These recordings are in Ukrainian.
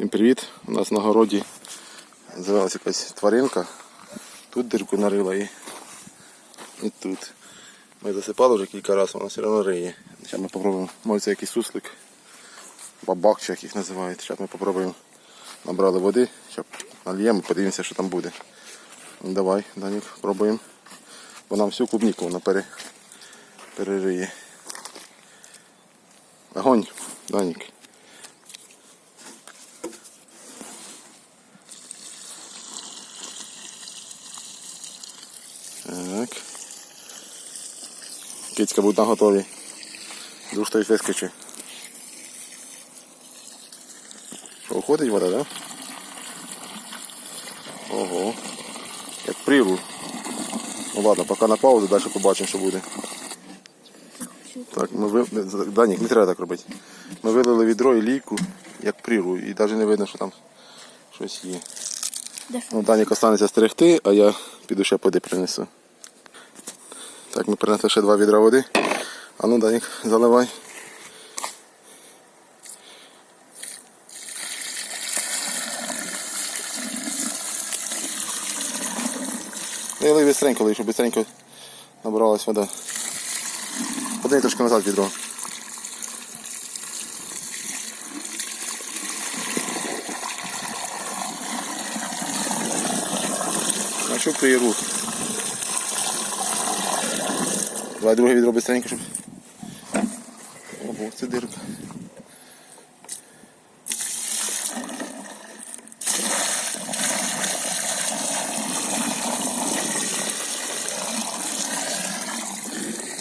Всім привіт! У нас на городі з'явилася якась тваринка. Тут дирку нарила і, і тут. Ми засипали вже кілька разів, вона все одно риє. Зараз ми попробуємо. Може це якийсь суслик. Бабак чи як їх називають. Зараз ми попробуємо. Набрали води, зараз нальємо, подивимося, що там буде. Ну, Давай, Данік, пробуємо. Бо нам всю клубніку вона пере, перериє. Огонь, Данік. Так. Кицька буде на готові. Душ хтось вискочить. Що, уходить вода, так? Да? Ого. Як прірву. Ну ладно, поки на паузу, далі побачимо, що буде. Так, ми ви... Данік, не треба так робити. Ми вилили відро і лійку, як прірву, і навіть не видно, що там щось є. Ну, Данік останеться стерегти, а я піду ще води принесу. Так, ми принесли ще два відра води. А ну, Данік, заливай. Ну, бистренько лий, щоб бистренько набралась вода. Подай трошки назад відро. Нащупує рух. Давай друге відро быстренько, щоб. Ого, це дирка.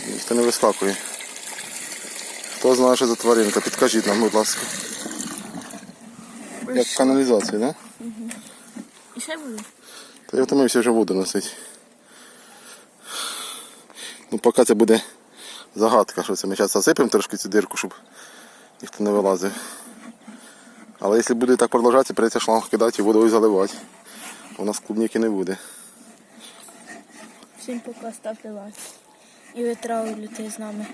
Ніхто не вискакує. Хто знає, що за тваринка, підкажіть нам, будь ласка. Як каналізація, так? Да? І ще буде? Та я втомився вже воду носити. Ну поки це буде загадка, що це ми зараз засипемо трошки цю дирку, щоб ніхто не вилазив. Але якщо буде так продовжатися, прийдеться шланг кидати і водою заливати. У нас клубніки не буде. Всім пока ставте лайк. І витравлюйте з нами.